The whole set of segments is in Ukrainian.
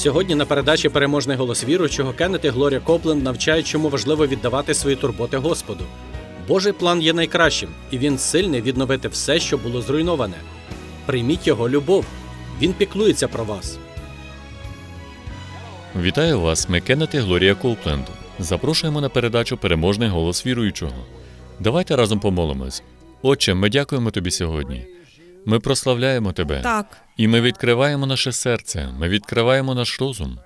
Сьогодні на передачі Переможний голос віруючого Кеннет і Глорія Копленд навчають, чому важливо віддавати свої турботи Господу. Божий план є найкращим, і він сильний відновити все, що було зруйноване. Прийміть його любов. Він піклується про вас. Вітаю вас, ми Кеннет і Глорія Коупленд. Запрошуємо на передачу Переможний голос віруючого. Давайте разом помолимось. Отче, ми дякуємо тобі сьогодні. Ми прославляємо тебе. Так, І ми відкриваємо наше серце, ми відкриваємо наш розум,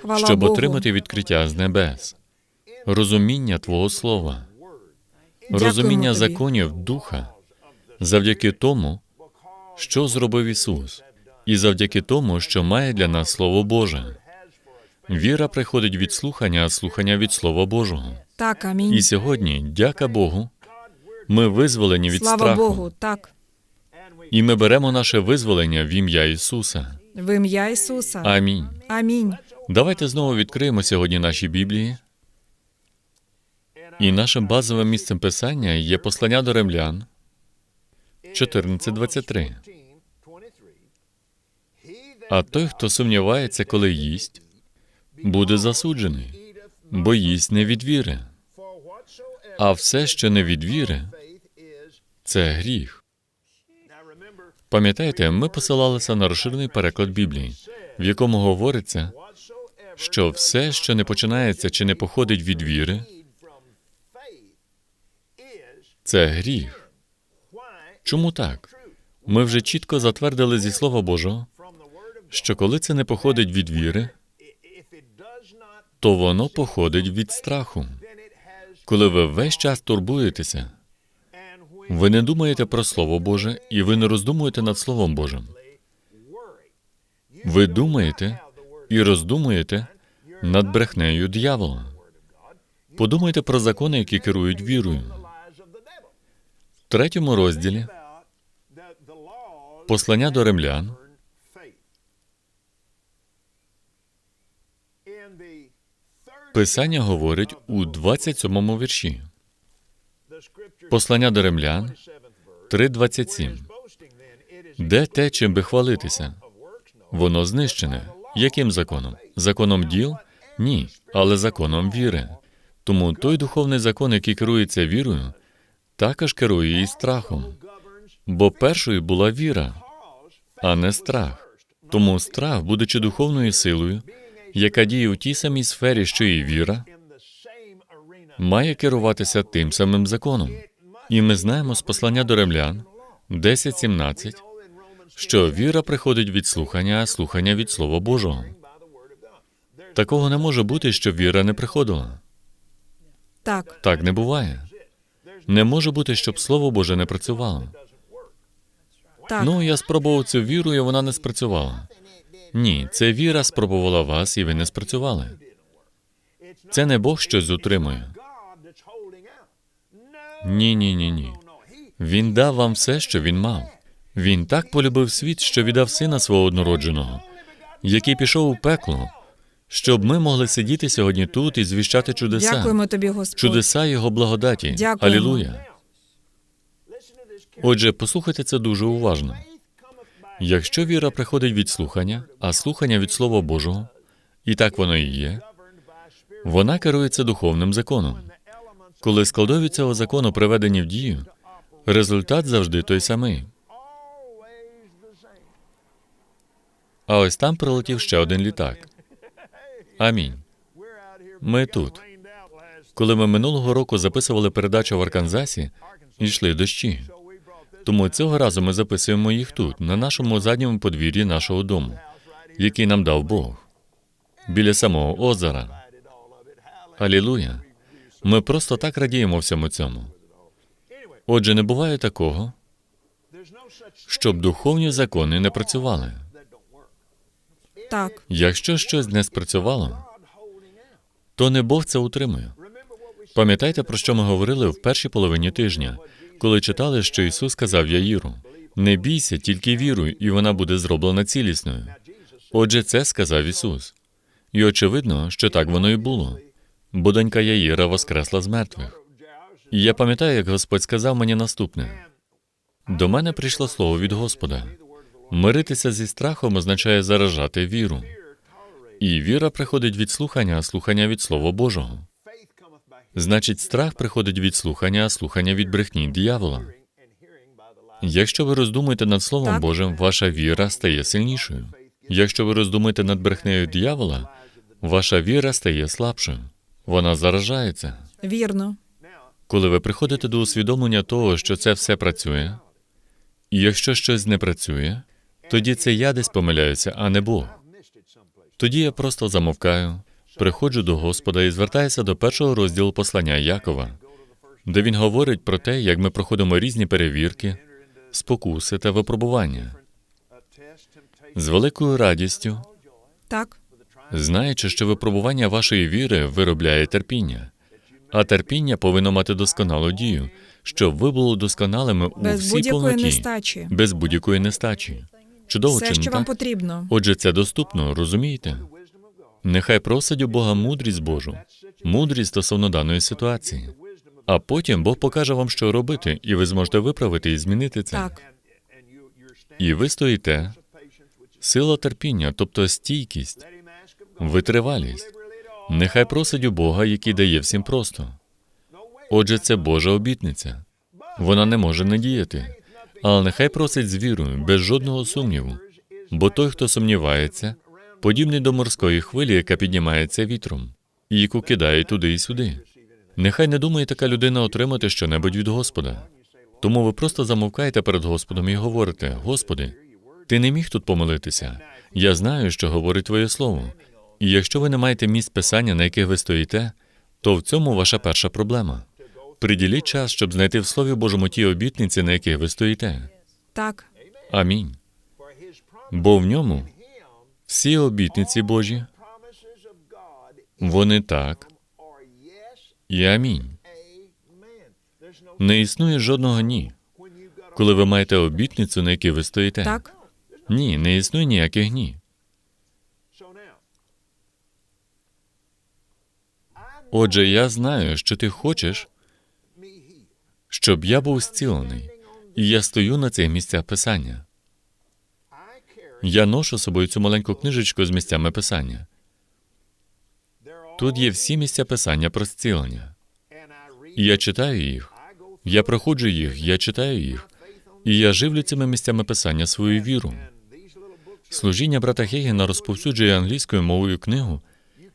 хвала щоб Богу. отримати відкриття з небес, розуміння Твого Слова, Дякуємо розуміння тобі. законів Духа, завдяки тому, що зробив Ісус, і завдяки тому, що має для нас Слово Боже. Віра приходить від слухання, а слухання від Слова Божого. Так, амінь. І сьогодні, дяка Богу, ми визволені від Слава страху, Богу, так. І ми беремо наше визволення в ім'я Ісуса. В ім'я Ісуса. Амінь. Амінь. Давайте знову відкриємо сьогодні наші Біблії. І нашим базовим місцем писання є послання до римлян 14.23. А той, хто сумнівається, коли їсть, буде засуджений, бо їсть не від віри. А все, що не від віри, це гріх. Пам'ятаєте, ми посилалися на розширений переклад Біблії, в якому говориться, що все, що не починається чи не походить від віри, це гріх. Чому так? Ми вже чітко затвердили зі Слова Божого, що коли це не походить від віри, то воно походить від страху. Коли ви весь час турбуєтеся, ви не думаєте про Слово Боже і ви не роздумуєте над Словом Божим. Ви думаєте і роздумуєте над брехнею диявола. Подумайте про закони, які керують вірою. В третьому розділі послання до римлян Писання говорить у 27-му вірші. Послання до римлян 3.27. Де те, чим би хвалитися? Воно знищене. Яким законом? Законом діл? Ні, але законом віри. Тому той духовний закон, який керується вірою, також керує і страхом. Бо першою була віра, а не страх. Тому страх, будучи духовною силою, яка діє у тій самій сфері, що і віра, має керуватися тим самим законом. І ми знаємо з послання до римлян 10.17, що віра приходить від слухання, а слухання від Слова Божого. Такого не може бути, щоб віра не приходила. Так, Так не буває. Не може бути, щоб Слово Боже не працювало. так. Ну, я спробував цю віру, і вона не спрацювала. Ні, це віра спробувала вас, і ви не спрацювали. Це не Бог щось утримує. Ні, ні, ні, ні. Він дав вам все, що він мав. Він так полюбив світ, що віддав сина свого однородженого, який пішов у пекло, щоб ми могли сидіти сьогодні тут і звіщати чудеса, Дякуємо тобі, Господь. чудеса Його благодаті. Дякуємо. Алілуя. Отже, послухайте це дуже уважно. Якщо віра приходить від слухання, а слухання від Слова Божого, і так воно і є, вона керується духовним законом. Коли складові цього закону приведені в дію, результат завжди той самий. А ось там прилетів ще один літак. Амінь. Ми тут. Коли ми минулого року записували передачу в Арканзасі, йшли дощі. Тому цього разу ми записуємо їх тут, на нашому задньому подвір'ї нашого дому, який нам дав Бог, біля самого озера. Алілуя. Ми просто так радіємо всьому цьому. Отже, не буває такого, щоб духовні закони не працювали. Так, Якщо щось не спрацювало, то не Бог це утримує. Пам'ятаєте, про що ми говорили в першій половині тижня, коли читали, що Ісус сказав Яїру: не бійся, тільки віруй, і вона буде зроблена цілісною. Отже, це сказав Ісус. І очевидно, що так воно і було, бо донька Яїра воскресла з мертвих. І я пам'ятаю, як Господь сказав мені наступне: до мене прийшло слово від Господа. Миритися зі страхом означає заражати віру. І віра приходить від слухання, а слухання від Слова Божого. Значить, страх приходить від слухання, а слухання від брехні диявола. Якщо ви роздумуєте над Словом Так. Божим, ваша віра стає сильнішою. Якщо ви роздумуєте над брехнею диявола, ваша віра стає слабшою. Вона заражається. Вірно. Коли ви приходите до усвідомлення того, що це все працює, і якщо щось не працює, тоді це я десь помиляюся, а не Бог. Тоді я просто замовкаю, приходжу до Господа і звертаюся до першого розділу послання Якова, де він говорить про те, як ми проходимо різні перевірки, спокуси та випробування з великою радістю, Так. Знаючи, що випробування вашої віри виробляє терпіння, а терпіння повинно мати досконалу дію, щоб ви були досконалими у всій повноті, нестачі. без будь-якої нестачі. Чудово, Все, чи не що вам так? потрібно. Отже, це доступно, розумієте? Нехай просить у Бога мудрість Божу, мудрість стосовно даної ситуації. А потім Бог покаже вам, що робити, і ви зможете виправити і змінити це. Так. І ви стоїте. Сила терпіння, тобто стійкість, витривалість. Нехай просить у Бога, який дає всім просто. Отже, це Божа обітниця. Вона не може не діяти. Але нехай просить з вірою, без жодного сумніву. Бо той, хто сумнівається, подібний до морської хвилі, яка піднімається вітром, і яку кидає туди і сюди. Нехай не думає така людина отримати щонебудь від Господа. Тому ви просто замовкаєте перед Господом і говорите: Господи, ти не міг тут помилитися. Я знаю, що говорить Твоє Слово. І якщо ви не маєте місць писання, на яких ви стоїте, то в цьому ваша перша проблема. Приділіть час, щоб знайти в Слові Божому ті обітниці, на яких ви стоїте. Так. Амінь. Бо в ньому всі обітниці Божі, вони так і амінь. Не існує жодного ні. Коли ви маєте обітницю, на якій ви стоїте. Так. Ні, не існує ніяких ні. Отже, я знаю, що ти хочеш, щоб я був зцілений, і я стою на цих місцях писання. Я ношу з собою цю маленьку книжечку з місцями писання. Тут є всі місця писання про зцілення. Я читаю їх. Я проходжу їх, я читаю їх, і я живлю цими місцями писання свою віру. Служіння брата Хейгена розповсюджує англійською мовою книгу,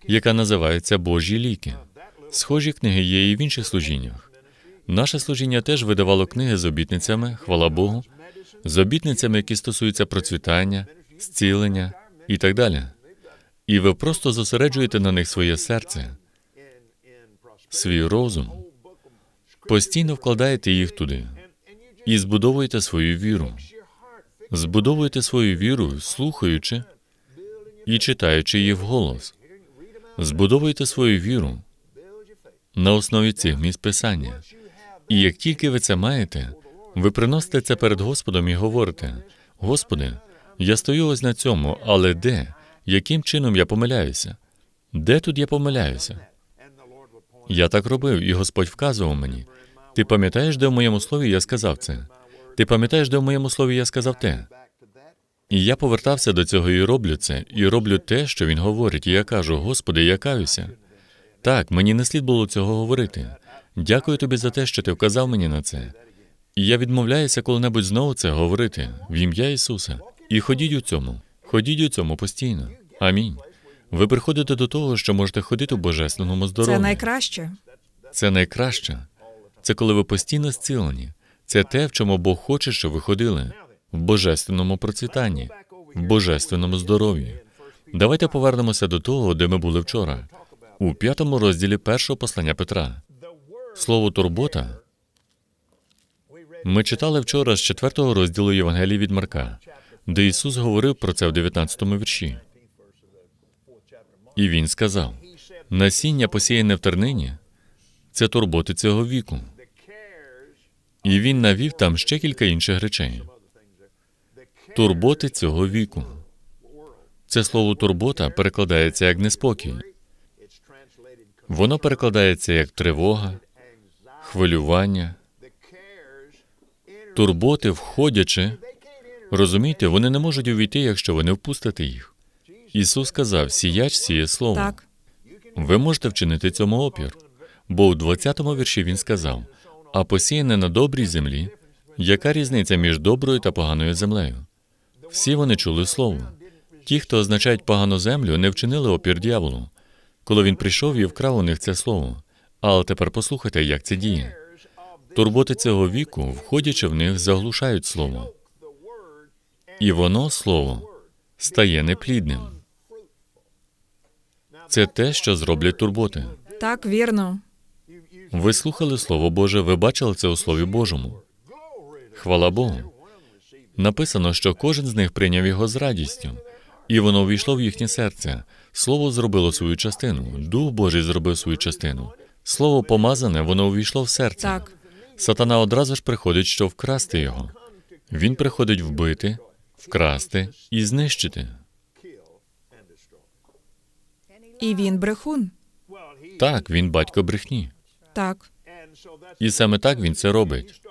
яка називається Божі ліки. Схожі книги є і в інших служіннях. Наше служіння теж видавало книги з обітницями, хвала Богу, з обітницями, які стосуються процвітання, зцілення і так далі. І ви просто зосереджуєте на них своє серце, свій розум, постійно вкладаєте їх туди і збудовуєте свою віру. Збудовуєте свою віру, слухаючи і читаючи її вголос. Збудовуєте свою віру на основі цих місць писання. І як тільки ви це маєте, ви приносите це перед Господом і говорите: Господи, я стою ось на цьому, але де? Яким чином я помиляюся? Де тут я помиляюся? Я так робив, і Господь вказував мені. Ти пам'ятаєш, де в моєму слові я сказав це? Ти пам'ятаєш, де в моєму слові я сказав те? І я повертався до цього і роблю це, і роблю те, що він говорить. І я кажу: Господи, я каюся. Так, мені не слід було цього говорити. Дякую тобі за те, що ти вказав мені на це. І я відмовляюся коли-небудь знову це говорити в ім'я Ісуса. І ходіть у цьому, ходіть у цьому постійно. Амінь. Ви приходите до того, що можете ходити в божественному здоров'ї. Це найкраще. Це найкраще. Це коли ви постійно зцілені. Це те, в чому Бог хоче, щоб ви ходили в божественному процвітанні, в божественному здоров'ї. Давайте повернемося до того, де ми були вчора, у п'ятому розділі першого послання Петра. Слово турбота. Ми читали вчора з четвертого розділу Євангелії від Марка, де Ісус говорив про це в 19-му вірші. І Він сказав: насіння, посіяне в тернині, це турботи цього віку. І він навів там ще кілька інших речей. Турботи цього віку. Це слово турбота перекладається як неспокій. Воно перекладається як тривога, хвилювання, турботи, входячи. Розумієте, вони не можуть увійти, якщо ви не впустите їх. Ісус сказав: сіяч сіє слово. Так. Ви можете вчинити цьому опір. Бо у 20-му вірші він сказав: а посіяне на добрій землі, яка різниця між доброю та поганою землею? Всі вони чули слово. Ті, хто означають погану землю, не вчинили опір дьяволу, коли він прийшов і вкрав у них це слово. Але тепер послухайте, як це діє. Турботи цього віку, входячи в них, заглушають слово. І воно, слово, стає неплідним. Це те, що зроблять турботи. Так, вірно. Ви слухали Слово Боже, ви бачили це у Слові Божому. Хвала Богу. Написано, що кожен з них прийняв його з радістю, і воно увійшло в їхнє серце. Слово зробило свою частину, Дух Божий зробив свою частину. Слово помазане, воно увійшло в серце. Так. Сатана одразу ж приходить, щоб вкрасти його. Він приходить вбити, вкрасти і знищити. І він брехун. Так, він батько брехні. Так. І саме так він це робить.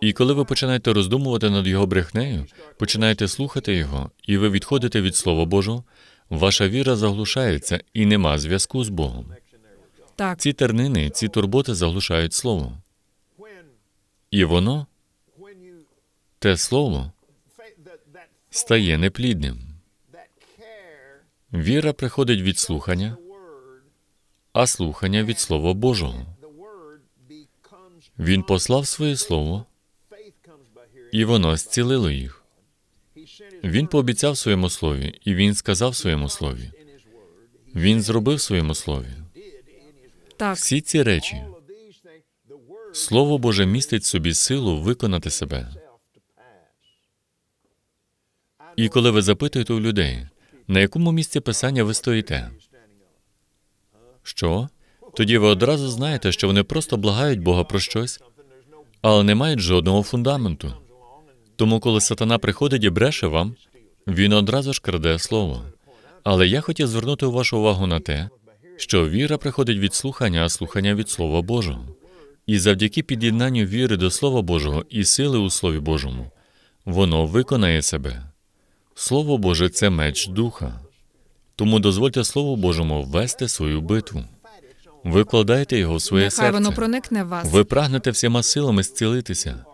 І коли ви починаєте роздумувати над його брехнею, починаєте слухати його, і ви відходите від Слова Божого, ваша віра заглушається і нема зв'язку з Богом. Так. Ці тернини, ці турботи заглушають слово. І воно, те слово, стає неплідним. Віра приходить від слухання, а слухання від Слова Божого. Він послав своє слово, і воно зцілило їх. Він пообіцяв своєму слові, і він сказав своєму слові. Він зробив своєму слові. Так. Всі ці речі, Слово Боже містить в собі силу виконати себе. І коли ви запитуєте у людей, на якому місці писання ви стоїте? Що? Тоді ви одразу знаєте, що вони просто благають Бога про щось, але не мають жодного фундаменту. Тому, коли сатана приходить і бреше вам, він одразу ж краде слово. Але я хотів звернути вашу увагу на те, що віра приходить від слухання, а слухання від Слова Божого. І завдяки під'єднанню віри до Слова Божого і сили у Слові Божому, воно виконає себе. Слово Боже це меч духа. Тому дозвольте Слову Божому ввести свою битву. Ви вкладаєте його в своє Нехай серце. воно проникне в вас. Ви прагнете всіма силами зцілитися,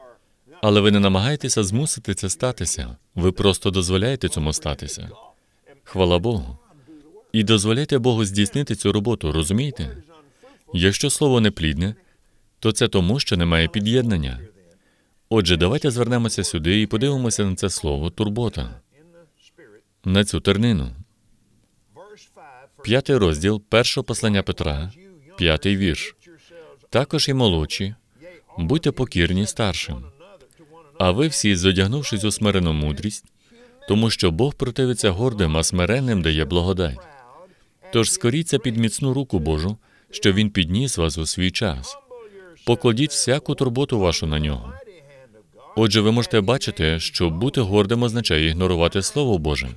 але ви не намагаєтеся змусити це статися. Ви просто дозволяєте цьому статися. Хвала Богу. І дозволяйте Богу здійснити цю роботу, розумієте? Якщо слово не плідне, то це тому, що немає під'єднання. Отже, давайте звернемося сюди і подивимося на це слово турбота, на цю тернину. П'ятий розділ першого послання Петра, п'ятий вірш. Також і молодші, будьте покірні старшим. А ви всі, зодягнувшись у смирену мудрість, тому що Бог противиться гордим, а смиренним дає благодать. Тож скоріться під міцну руку Божу, що Він підніс вас у свій час. Покладіть всяку турботу вашу на нього. Отже, ви можете бачити, що бути гордим означає ігнорувати Слово Боже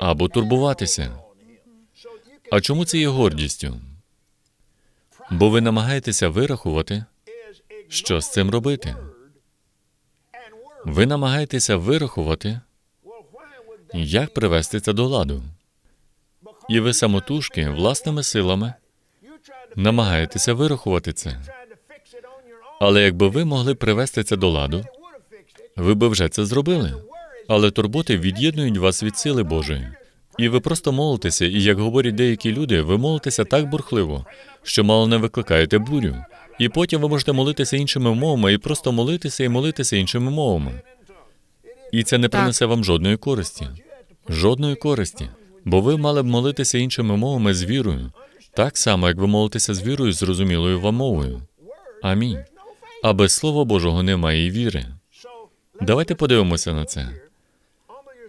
або турбуватися. А чому це є гордістю? Бо ви намагаєтеся вирахувати, що з цим робити. Ви намагаєтеся вирахувати, як привести це до ладу. І ви самотужки власними силами намагаєтеся вирахувати це. Але якби ви могли привести це до ладу, ви би вже це зробили. Але турботи від'єднують вас від сили Божої. І ви просто молитеся, і як говорять деякі люди, ви молитеся так бурхливо, що мало не викликаєте бурю. І потім ви можете молитися іншими мовами і просто молитися і молитися іншими мовами. І це не Так. принесе вам жодної користі. Жодної користі. Бо ви мали б молитися іншими мовами з вірою, так само, як ви молитеся з вірою, зрозумілою вам мовою. Амінь. А без Слова Божого немає і віри. Давайте подивимося на це.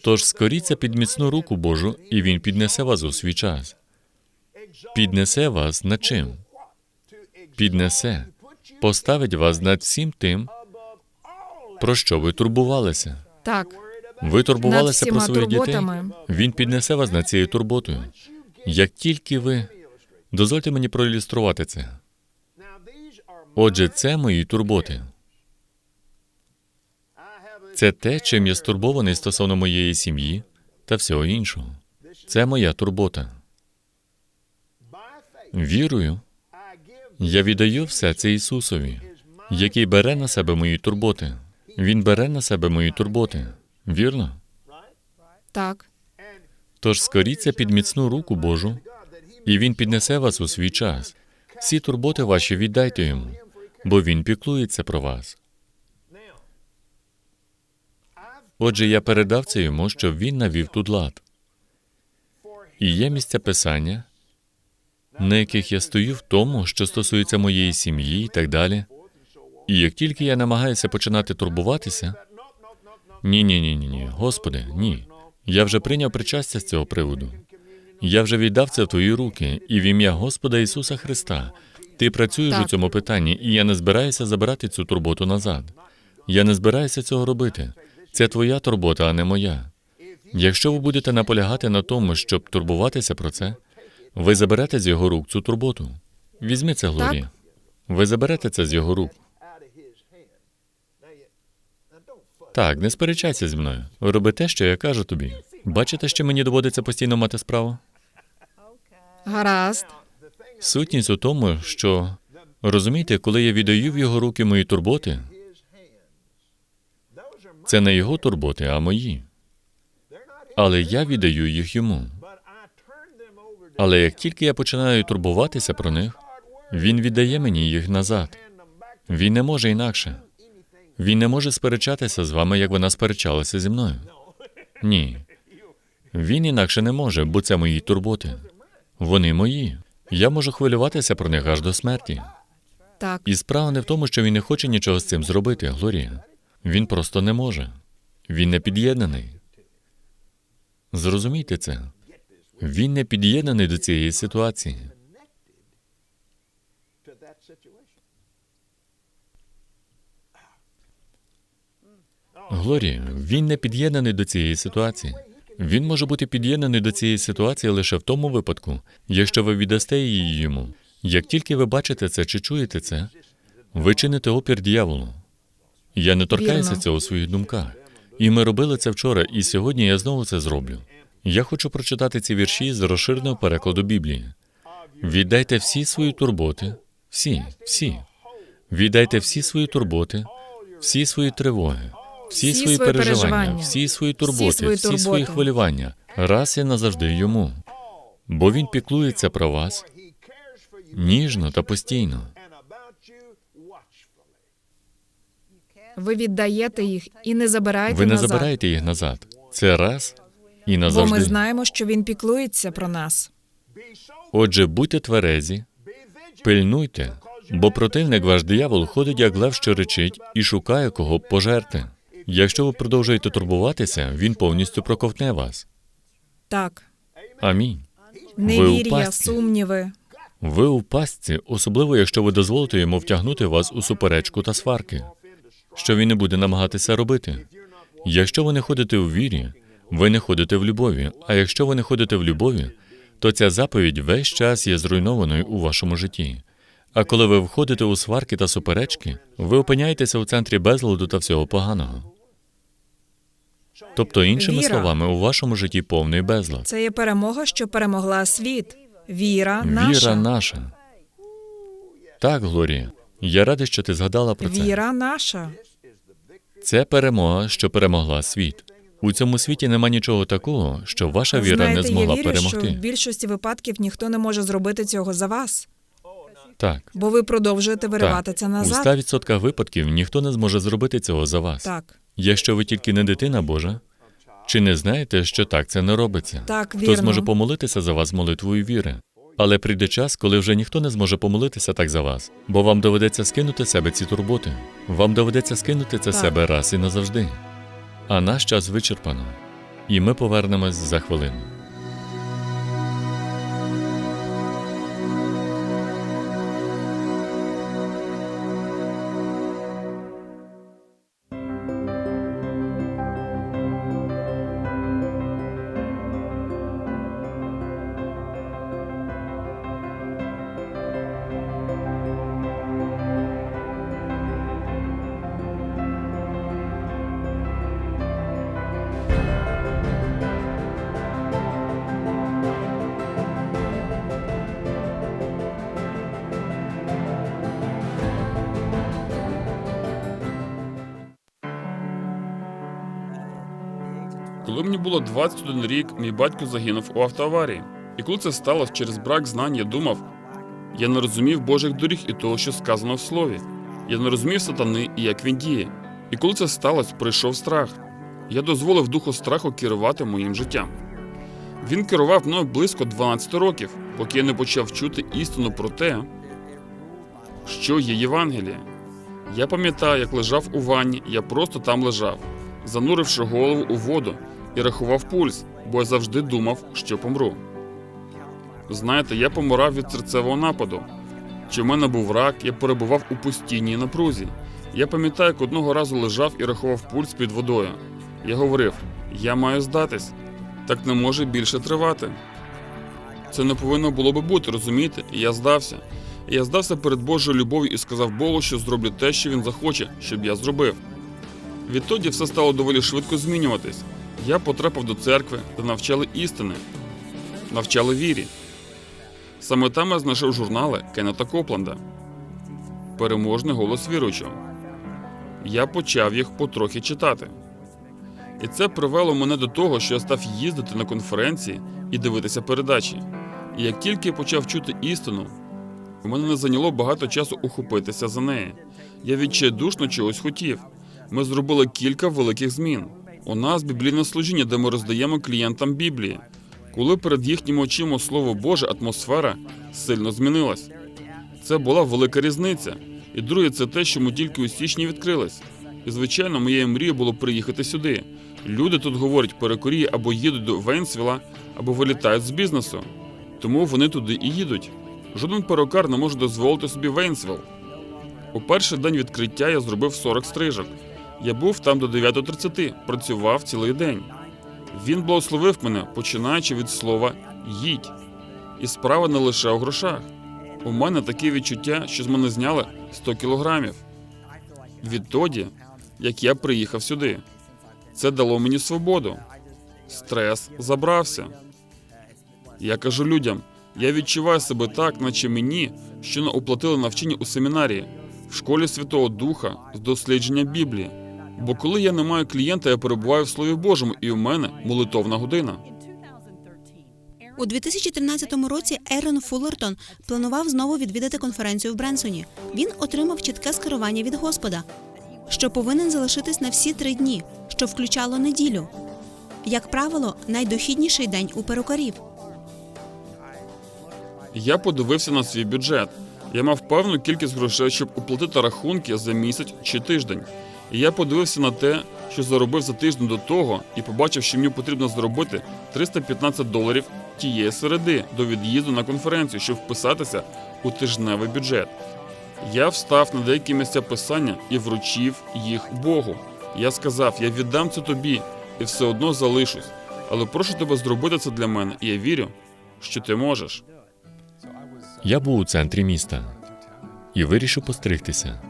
Тож скоріться під міцну руку Божу, і Він піднесе вас у свій час. Піднесе вас над чим? Піднесе, поставить вас над всім тим, про що ви турбувалися. Так. Ви турбувалися Над про своїх дітей. Він піднесе вас над цією турботою. Як тільки ви дозвольте мені проілюструвати це. Отже, це мої турботи. Це те, чим я стурбований стосовно моєї сім'ї, та всього іншого. Це моя турбота. Вірою, я віддаю все це Ісусові, який бере на себе мої турботи. Він бере на себе мої турботи. Вірно? Так. Тож скоріться під міцну руку Божу, і Він піднесе вас у свій час. Всі турботи ваші віддайте йому, бо Він піклується про вас. Отже, я передав це йому, щоб він навів тут лад. І є місця писання, на яких я стою в тому, що стосується моєї сім'ї і так далі. І як тільки я намагаюся починати турбуватися, ні, ні, ні, ні, ні, Господи, ні. Я вже прийняв причастя з цього приводу. Я вже віддав це в твої руки, і в ім'я Господа Ісуса Христа. Ти працюєш Так. у цьому питанні, і я не збираюся забирати цю турботу назад. Я не збираюся цього робити. Це твоя турбота, а не моя. Якщо ви будете наполягати на тому, щоб турбуватися про це, ви заберете з його рук цю турботу. Візьми це, Глорія. Ви заберете це з його рук. Так, не сперечайся зі мною. Роби те, що я кажу тобі. Бачите, що мені доводиться постійно мати справу? Гаразд. Сутність у тому, що розумієте, коли я віддаю в його руки мої турботи, це не його турботи, а мої. Але я віддаю їх йому. Але як тільки я починаю турбуватися про них, він віддає мені їх назад. Він не може інакше. Він не може сперечатися з вами, як вона сперечалася зі мною. Ні. Він інакше не може, бо це мої турботи. Вони мої. Я можу хвилюватися про них аж до смерті. Так. І справа не в тому, що він не хоче нічого з цим зробити, Глорія. Він просто не може. Він не під'єднаний. Зрозумійте це. Він не під'єднаний до цієї ситуації. Глорія, він не під'єднаний до цієї ситуації. Він може бути під'єднаний до цієї ситуації лише в тому випадку, якщо ви віддасте її йому. Як тільки ви бачите це чи чуєте це, ви чините опір дьяволу. Я не торкаюся цього у своїх думках. І ми робили це вчора, і сьогодні я знову це зроблю. Я хочу прочитати ці вірші з розширеного перекладу Біблії. Віддайте всі свої турботи, всі, всі. Віддайте всі свої турботи, всі свої тривоги, всі, Всі свої переживання, переживання, всі свої турботи, свої всі свої хвилювання, раз і назавжди йому. Бо він піклується про вас ніжно та постійно. Ви віддаєте їх і не забираєте Ви не назад. забираєте їх назад. Це раз і Бо назавжди. ми знаємо, що він піклується про нас. Отже, будьте тверезі, пильнуйте, бо противник ваш диявол ходить, як лев, що речить, і шукає кого б пожерти. Якщо ви продовжуєте турбуватися, він повністю проковтне вас. Так. Амінь. Невір'я, пастці. сумніви. Ви у пастці, особливо якщо ви дозволите йому втягнути вас у суперечку та сварки, що він не буде намагатися робити. Якщо ви не ходите у вірі, ви не ходите в любові. А якщо ви не ходите в любові, то ця заповідь весь час є зруйнованою у вашому житті. А коли ви входите у сварки та суперечки, ви опиняєтеся у центрі безладу та всього поганого. Тобто, іншими Віра. словами, у вашому житті повний безлад. Це є перемога, що перемогла світ. Віра наша. Віра наша. Так, Глорія. Я радий, що ти згадала про це. Віра наша. Це перемога, що перемогла світ. У цьому світі нема нічого такого, що ваша віра Знаєте, не змогла я вірю, що в більшості випадків ніхто не може зробити цього за вас, Так, бо ви продовжуєте виривати так. це У 100% випадків ніхто не зможе зробити цього за вас. Так, Якщо ви тільки не дитина Божа, чи не знаєте, що так це не робиться? так, вірно. зможе помолитися за вас молитвою віри? Але прийде час, коли вже ніхто не зможе помолитися так за вас, бо вам доведеться скинути себе ці турботи. Вам доведеться скинути це Так. себе раз і назавжди. А наш час вичерпано, і ми повернемось за хвилину. Було 21 рік, мій батько загинув у автоаварії. І коли це сталося через брак знань, я думав, я не розумів Божих доріг і того, що сказано в слові. Я не розумів сатани і як він діє. І коли це сталося, прийшов страх. Я дозволив духу страху керувати моїм життям. Він керував мною близько 12 років, поки я не почав чути істину про те, що є Євангеліє. Я пам'ятаю, як лежав у ванні, я просто там лежав, зануривши голову у воду і рахував пульс, бо я завжди думав, що помру. Знаєте, я помирав від серцевого нападу. Чи в мене був рак, я перебував у постійній напрузі. Я пам'ятаю, як одного разу лежав і рахував пульс під водою. Я говорив: я маю здатись, так не може більше тривати. Це не повинно було би бути, розумієте? І я здався. Я здався перед Божою любов'ю і сказав Богу, що зроблю те, що він захоче, щоб я зробив. Відтоді все стало доволі швидко змінюватись. Я потрапив до церкви, де навчали істини, навчали вірі. Саме там я знайшов журнали Кеннета Копланда Переможний голос віруючого. Я почав їх потрохи читати. І це привело мене до того, що я став їздити на конференції і дивитися передачі. І як тільки почав чути істину, у мене не зайняло багато часу ухопитися за неї. Я відчайдушно чогось хотів. Ми зробили кілька великих змін. У нас біблійне служіння, де ми роздаємо клієнтам Біблії. Коли перед їхніми очима Слово Боже, атмосфера сильно змінилась. Це була велика різниця. І друге, це те, що ми тільки у січні відкрились. І, звичайно, моєю мрією було приїхати сюди. Люди тут говорять перекорі або їдуть до Вейнсвіла, або вилітають з бізнесу. Тому вони туди і їдуть. Жоден перукар не може дозволити собі Вейнсвіл. У перший день відкриття я зробив 40 стрижок. Я був там до 9.30, працював цілий день. Він благословив мене, починаючи від слова їдь. І справа не лише у грошах. У мене таке відчуття, що з мене зняли 100 кілограмів. Відтоді, як я приїхав сюди, це дало мені свободу. Стрес забрався. Я кажу людям: я відчуваю себе так, наче мені щойно оплатили навчання у семінарії в школі Святого Духа з дослідження Біблії. Бо коли я не маю клієнта, я перебуваю в Слові Божому, і у мене молитовна година. У 2013 році Ерон Фуллертон планував знову відвідати конференцію в Бренсоні. Він отримав чітке скерування від Господа, що повинен залишитись на всі три дні, що включало неділю. Як правило, найдохідніший день у перукарів. Я подивився на свій бюджет. Я мав певну кількість грошей, щоб оплатити рахунки за місяць чи тиждень. Я подивився на те, що заробив за тиждень до того, і побачив, що мені потрібно заробити 315 доларів тієї середи до від'їзду на конференцію, щоб вписатися у тижневий бюджет. Я встав на деякі місця писання і вручив їх Богу. Я сказав: я віддам це тобі і все одно залишусь. Але прошу тебе зробити це для мене, і я вірю, що ти можеш. Я був у центрі міста і вирішив постригтися.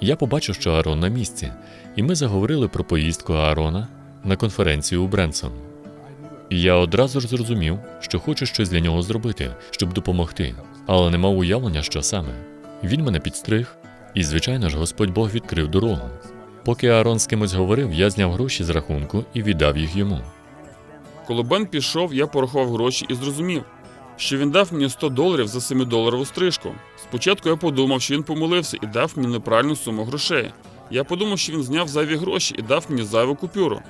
Я побачив, що Аарон на місці, і ми заговорили про поїздку Аарона на конференцію у Бренсон. І я одразу ж зрозумів, що хочу щось для нього зробити, щоб допомогти, але не мав уявлення, що саме. Він мене підстриг, і, звичайно ж, Господь Бог відкрив дорогу. Поки Аарон з кимось говорив, я зняв гроші з рахунку і віддав їх йому. Коли Бен пішов, я порахував гроші і зрозумів, що він дав мені 100 доларів за 7-доларову стрижку. Спочатку я подумав, що він помилився і дав мені неправильну суму грошей. Я подумав, що він зняв зайві гроші і дав мені зайву купюру.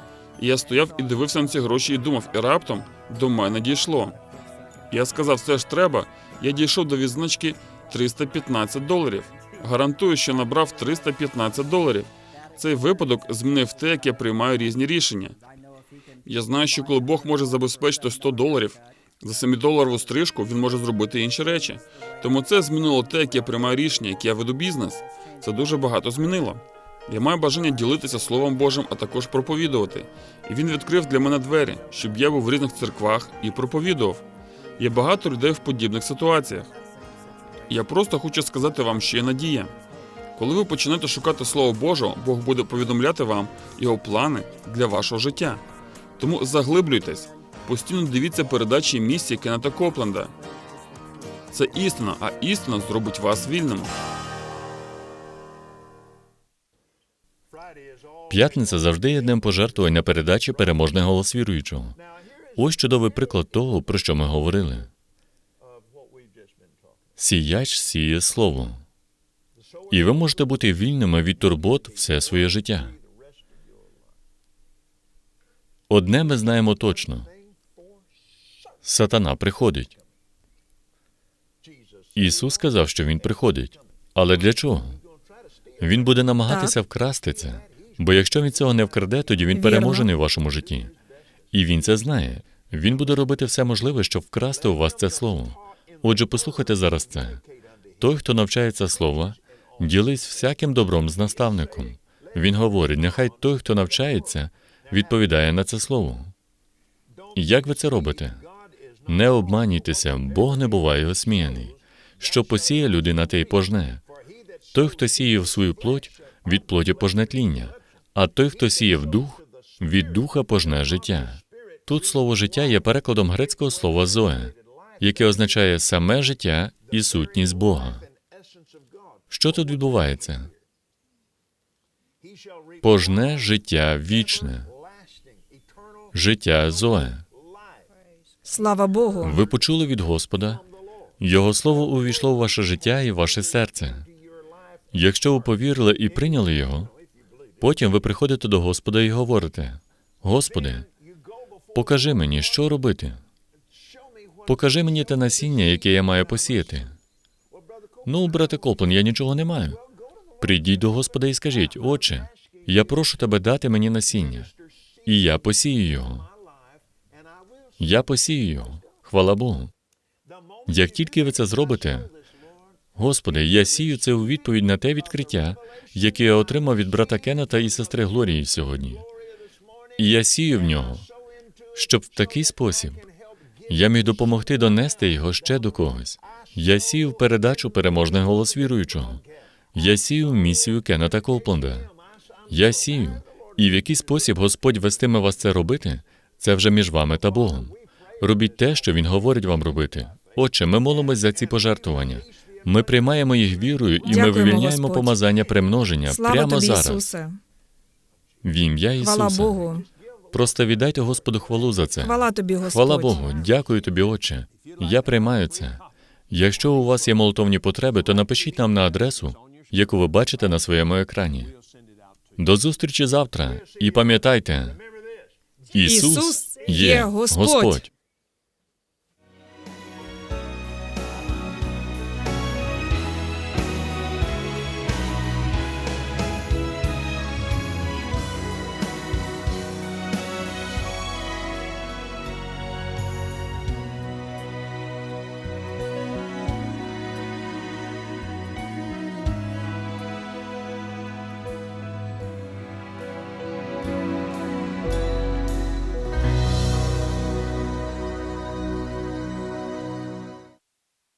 І я стояв і дивився на ці гроші і думав, і раптом до мене дійшло. Я сказав, це ж треба. Я дійшов до відзначки 315 доларів. Гарантую, що набрав 315 доларів. Цей випадок змінив те, як я приймаю різні рішення. Я знаю, що коли Бог може забезпечити 100 доларів за 7-доларову стрижку, він може зробити інші речі. Тому це змінило те, як я приймаю рішення, як я веду бізнес. Це дуже багато змінило. Я маю бажання ділитися Словом Божим, а також проповідувати. І він відкрив для мене двері, щоб я був в різних церквах і проповідував. Є багато людей в подібних ситуаціях. Я просто хочу сказати вам, що є надія. Коли ви почнете шукати Слово Божого, Бог буде повідомляти вам його плани для вашого життя. Тому заглиблюйтесь, постійно дивіться передачі місії Кеннета Копленда. Це істина, а істина зробить вас вільним. П'ятниця завжди є днем пожертвувань на передачі переможний голос віруючого. Ось чудовий приклад того, про що ми говорили. Сіяч сіє слово. І ви можете бути вільними від турбот все своє життя. Одне ми знаємо точно: сатана приходить. Ісус сказав, що Він приходить. Але для чого? Він буде намагатися вкрасти це. Бо якщо він цього не вкраде, тоді він переможений в вашому житті. І він це знає. Він буде робити все можливе, щоб вкрасти у вас це слово. Отже, послухайте зараз це. Той, хто навчається слова, ділись всяким добром з наставником. Він говорить, нехай той, хто навчається, відповідає на це слово. Як ви це робите? Не обманюйтеся, Бог не буває осміяний. Що посіє людина, те й пожне. Той, хто сіє в свою плоть, від плоті пожне тління, а той, хто сіє в дух, від духа пожне життя. Тут слово життя є перекладом грецького слова зоe, яке означає саме життя і сутність Бога. Що тут відбувається? Пожне життя вічне, життя зоe. Слава Богу. Ви почули від Господа, Його слово увійшло в ваше життя і ваше серце. Якщо ви повірили і прийняли його, потім ви приходите до Господа і говорите: Господи, покажи мені, що робити. Покажи мені те насіння, яке я маю посіяти. Ну, брате Коплен, я нічого не маю. Прийдіть до Господа і скажіть, Отче, я прошу тебе дати мені насіння, і я посію його. Я посію. Хвала Богу. Як тільки ви це зробите, Господи, я сію це у відповідь на те відкриття, яке я отримав від брата Кеннета і сестри Глорії сьогодні. І я сію в нього, щоб в такий спосіб я міг допомогти донести його ще до когось. Я сію в передачу переможний голос віруючого. Я сію місію Кеннета Колпленда. Я сію. І в який спосіб Господь вестиме вас це робити, це вже між вами та Богом. Робіть те, що Він говорить вам робити. Отче, ми молимось за ці пожертвування. Ми приймаємо їх вірою, і ми вивільняємо Господь. помазання примноження Слава прямо тобі, зараз. Ісусе. В ім'я Ісуса. Хвала Богу. Просто віддайте Господу хвалу за це. Хвала тобі, Господь. Хвала Богу, дякую тобі, Отче. Я приймаю це. Якщо у вас є молитовні потреби, то напишіть нам на адресу, яку ви бачите на своєму екрані. До зустрічі завтра. І пам'ятайте, Ісус, є. Господь.